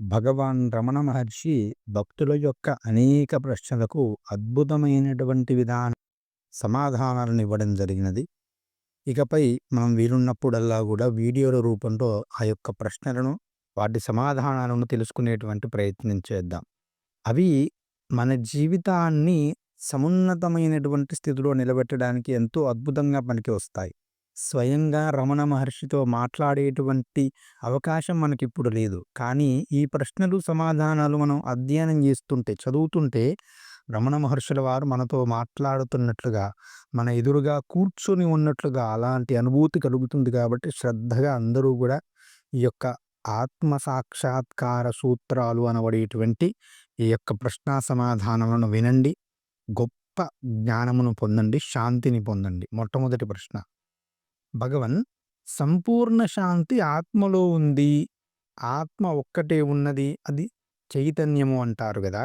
భగవాన్ రమణ మహర్షి భక్తుల యొక్క అనేక ప్రశ్నలకు అద్భుతమైనటువంటి విధాన సమాధానాలను ఇవ్వడం జరిగినది. ఇకపై మనం వీలున్నప్పుడల్లా కూడా వీడియోల రూపంలో ఆ యొక్క ప్రశ్నలను వాటి సమాధానాలను తెలుసుకునేటువంటి ప్రయత్నం చేద్దాం. అవి మన జీవితాన్ని సమున్నతమైనటువంటి స్థితిలో నిలబెట్టడానికి ఎంతో అద్భుతంగా పనికి వస్తాయి స్వయంగా రమణ మహర్షితో మాట్లాడేటువంటి అవకాశం మనకిప్పుడు లేదు. కానీ ఈ ప్రశ్నలు సమాధానాలు మనం అధ్యయనం చేస్తుంటే చదువుతుంటే రమణ మహర్షుల వారు మనతో మాట్లాడుతున్నట్లుగా మన ఎదురుగా కూర్చొని ఉన్నట్లుగా అలాంటి అనుభూతి కలుగుతుంది కాబట్టి శ్రద్ధగా అందరూ కూడా ఈ యొక్క ఆత్మ సాక్షాత్కార సూత్రాలు అనబడేటువంటి ఈ యొక్క ప్రశ్న సమాధానాలను వినండి. గొప్ప జ్ఞానమును పొందండి. శాంతిని పొందండి. మొట్టమొదటి ప్రశ్న. భగవన్ సంపూర్ణ శాంతి ఆత్మలో ఉంది. ఆత్మ ఒక్కటే ఉన్నది. అది చైతన్యము అంటారు కదా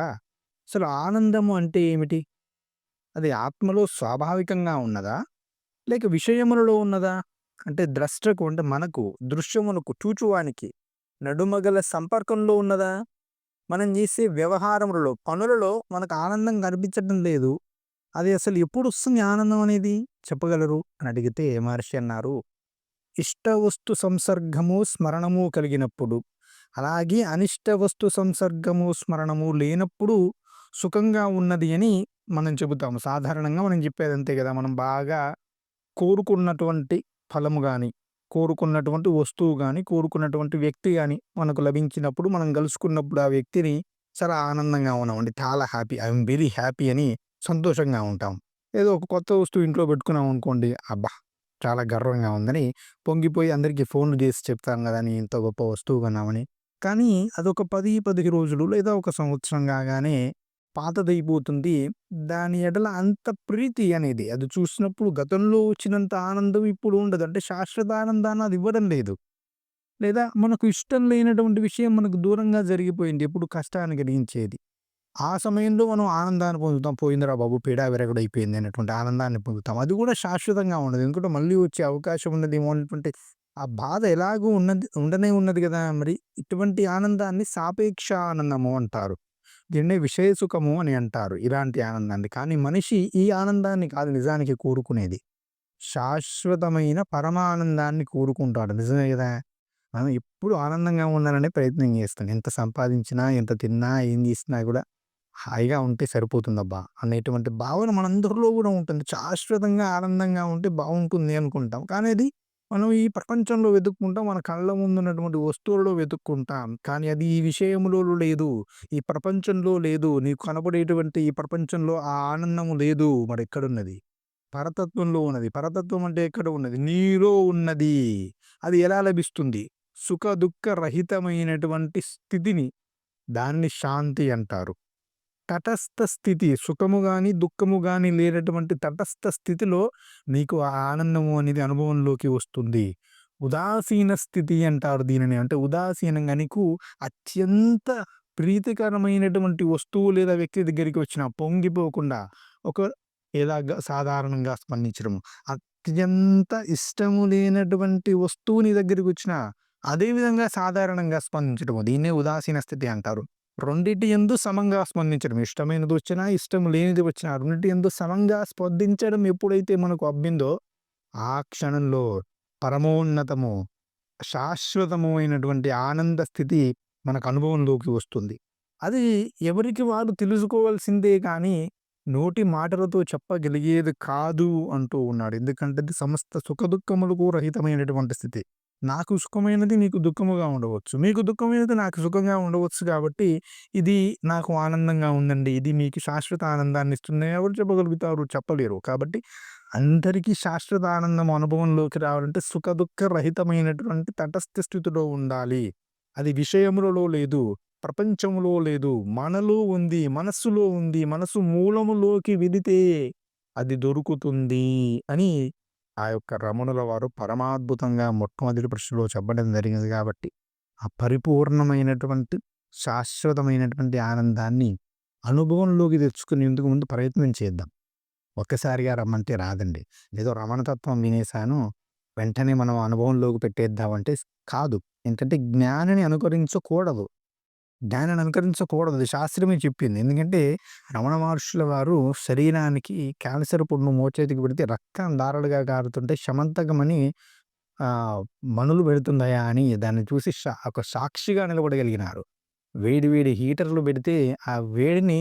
అసలు ఆనందము అంటే ఏమిటి? అది ఆత్మలో స్వాభావికంగా ఉన్నదా? లేక విషయములలో ఉన్నదా? అంటే ద్రష్టకు అంటే మనకు దృశ్యమునకు చూచువానికి నడుమగల సంపర్కంలో ఉన్నదా? మనం చేసే వ్యవహారములలో పనులలో మనకు ఆనందం కనిపించడం లేదు. అది అసలు ఎప్పుడు వస్తుంది ఆనందం అనేది? చెప్పగలరు? అని అడిగితే మహర్షి అన్నారు ఇష్ట వస్తు సంసర్గము స్మరణము కలిగినప్పుడు. అలాగే అనిష్ట వస్తు సంసర్గము స్మరణము లేనప్పుడు సుఖంగా ఉన్నది అని మనం చెబుతాము. సాధారణంగా మనం చెప్పేది అంతే కదా మనం బాగా కోరుకున్నటువంటి ఫలము కానీ కోరుకున్నటువంటి వస్తువు కానీ కోరుకున్నటువంటి వ్యక్తి కానీ మనకు లభించినప్పుడు మనం కలుసుకున్నప్పుడు ఆ వ్యక్తిని చాలా ఆనందంగా ఉన్నామండి. చాలా హ్యాపీ ఐఎమ్ వెరీ హ్యాపీ అని సంతోషంగా ఉంటాం. ఏదో ఒక కొత్త వస్తువు ఇంట్లో పెట్టుకున్నాం అనుకోండి అబ్బా! చాలా గర్వంగా ఉందని పొంగిపోయి అందరికీ ఫోన్లు చేసి చెప్తాం కదా! అని ఇంత గొప్ప వస్తువు కొన్నామని. కానీ అదొక పది పది రోజులు లేదా ఒక సంవత్సరం కాగానే పాతదైపోతుంది. దాని ఎడల అంత ప్రీతి అనేది అది చూసినప్పుడు గతంలో వచ్చినంత ఆనందం ఇప్పుడు ఉండదు. అంటే శాశ్వత ఆనందాన్ని అది ఇవ్వడం లేదు. లేదా మనకు ఇష్టం లేనటువంటి విషయం మనకు దూరంగా జరిగిపోయింది ఎప్పుడు కష్టాన్ని కలిగించేది ఆ సమయంలో మనం ఆనందాన్ని పొందుతాం. పోయిందిరా బాబు పీడా విరగడైపోయింది అనేటువంటి ఆనందాన్ని పొందుతాం. అది కూడా శాశ్వతంగా ఉండదు. ఎందుకంటే మళ్ళీ వచ్చే అవకాశం ఉన్నది ఏమో అనేటువంటి ఆ బాధ ఎలాగూ ఉన్నది ఉండనే ఉన్నది కదా మరి. ఇటువంటి ఆనందాన్ని సాపేక్ష ఆనందము అంటారు. దీన్నే విషయ సుఖము అని అంటారు ఇలాంటి ఆనందాన్ని. కానీ మనిషి ఈ ఆనందాన్ని కాదు నిజానికి కోరుకునేది. శాశ్వతమైన పరమానందాన్ని కోరుకుంటాడు. నిజమే కదా? మనం ఎప్పుడు ఆనందంగా ఉండాలనే ప్రయత్నం చేస్తాం. ఎంత సంపాదించినా ఎంత తిన్నా ఏం చేసినా కూడా హాయిగా ఉంటే సరిపోతుందబ్బా అనేటువంటి భావన మనందరిలో కూడా ఉంటుంది. శాశ్వతంగా ఆనందంగా ఉంటే బాగుంటుంది అనుకుంటాం. కానీ అది మనం ఈ ప్రపంచంలో వెతుక్కుంటాం మన కళ్ళ ముందు ఉన్నటువంటి వస్తువులలో వెతుక్కుంటాం. కానీ అది ఈ విషయంలో లేదు. ఈ ప్రపంచంలో లేదు. నీకు కనబడేటువంటి ఈ ప్రపంచంలో ఆ ఆనందము లేదు. మరి ఎక్కడున్నది? పరతత్వంలో ఉన్నది. పరతత్వం అంటే ఎక్కడ ఉన్నది? నీలో ఉన్నది. అది ఎలా లభిస్తుంది? సుఖ దుఃఖ రహితమైనటువంటి స్థితిని దాన్ని శాంతి అంటారు. తటస్థ స్థితి సుఖము కానీ దుఃఖము కానీ లేనటువంటి తటస్థ స్థితిలో నీకు ఆ ఆనందము అనేది అనుభవంలోకి వస్తుంది. ఉదాసీన స్థితి అంటారు దీనిని. అంటే ఉదాసీనంగా నీకు అత్యంత ప్రీతికరమైనటువంటి వస్తువు లేదా వ్యక్తి దగ్గరికి వచ్చిన పొంగిపోకుండా ఒక ఏదా సాధారణంగా స్పందించడము. అత్యంత ఇష్టము లేనటువంటి వస్తువు నీ దగ్గరికి వచ్చిన అదే విధంగా సాధారణంగా స్పందించడము. దీన్నే ఉదాసీన స్థితి అంటారు. రెండింటి ఎందు సమంగా స్పందించడం. ఇష్టమైనది వచ్చినా ఇష్టం లేనిది వచ్చినా రెండింటి ఎందు సమంగా స్పందించడం ఎప్పుడైతే మనకు అబ్బిందో ఆ క్షణంలో పరమోన్నతము శాశ్వతము అయినటువంటి ఆనంద స్థితి మనకు అనుభవంలోకి వస్తుంది. అది ఎవరికి వారు తెలుసుకోవాల్సిందే కానీ నోటి మాటలతో చెప్పగలిగేది కాదు అంటూ ఉన్నాడు. ఎందుకంటే సమస్త సుఖ దుఃఖములకు రహితమైనటువంటి స్థితి. నాకు సుఖమైనది నీకు దుఃఖముగా ఉండవచ్చు. మీకు దుఃఖమైనది నాకు సుఖంగా ఉండవచ్చు కాబట్టి ఇది నాకు ఆనందంగా ఉందండి. ఇది మీకు శాశ్వత ఆనందాన్ని ఇస్తుంది. ఎవరు చెప్పగలుగుతారు? చెప్పలేరు. కాబట్టి అందరికీ శాశ్వత ఆనందం అనుభవంలోకి రావాలంటే సుఖ దుఃఖ రహితమైనటువంటి తటస్థ స్థితిలో ఉండాలి. అది విషయములలో లేదు ప్రపంచంలో లేదు మనలో ఉంది మనస్సులో ఉంది మనసు మూలములోకి విదితే అది దొరుకుతుంది అని ఆ యొక్క రమణుల వారు పరమాద్భుతంగా మొట్టమొదటి ప్రశ్నలో చెప్పడం జరిగింది కాబట్టి ఆ పరిపూర్ణమైనటువంటి శాశ్వతమైనటువంటి ఆనందాన్ని అనుభవంలోకి తెచ్చుకునేందుకు ముందు ప్రయత్నం చేద్దాం. ఒక్కసారిగా రమ్మంటే రాదండి. ఏదో రమణతత్వం వినేశాను వెంటనే మనం అనుభవంలోకి పెట్టేద్దామంటే కాదు. ఏంటంటే జ్ఞానిని అనుకరించకూడదు. దానిని అనుకరించకూడదు. శాస్త్రమే చెప్పింది. ఎందుకంటే రమణ మహర్షుల వారు శరీరానికి క్యాన్సర్ పుండు మోచేతికి పెడితే రక్తం దారలుగా కారుతుంటే శమంతకమని మనులు మణులు పెడుతుందయా అని దాన్ని చూసి షా ఒక సాక్షిగా నిలబడగలిగినారు. వేడి వేడి హీటర్లు పెడితే ఆ వేడిని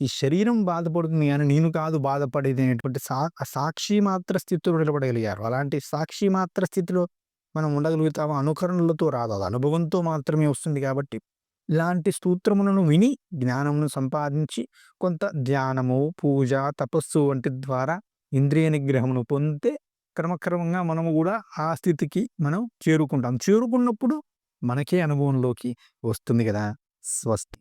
ఈ శరీరం బాధపడుతుంది అని నేను కాదు బాధపడేది అనేటువంటి సా సాక్షి మాత్ర స్థితిలో నిలబడగలిగారు. అలాంటి సాక్షి మాత్ర స్థితిలో మనం ఉండగలుగుతాము అనుకరణలతో రాదు. అది అనుభవంతో మాత్రమే వస్తుంది కాబట్టి లాంటి స్తోత్రములను విని జ్ఞానమును సంపాదించి కొంత ధ్యానము, పూజ, తపస్సు వంటి ద్వారా ఇంద్రియ నిగ్రహమును పొందితే క్రమక్రమంగా మనము కూడా ఆ స్థితికి మనం చేరుకుంటాం. చేరుకున్నప్పుడు మనకే అనుభవంలోకి వస్తుంది కదా స్వస్తి.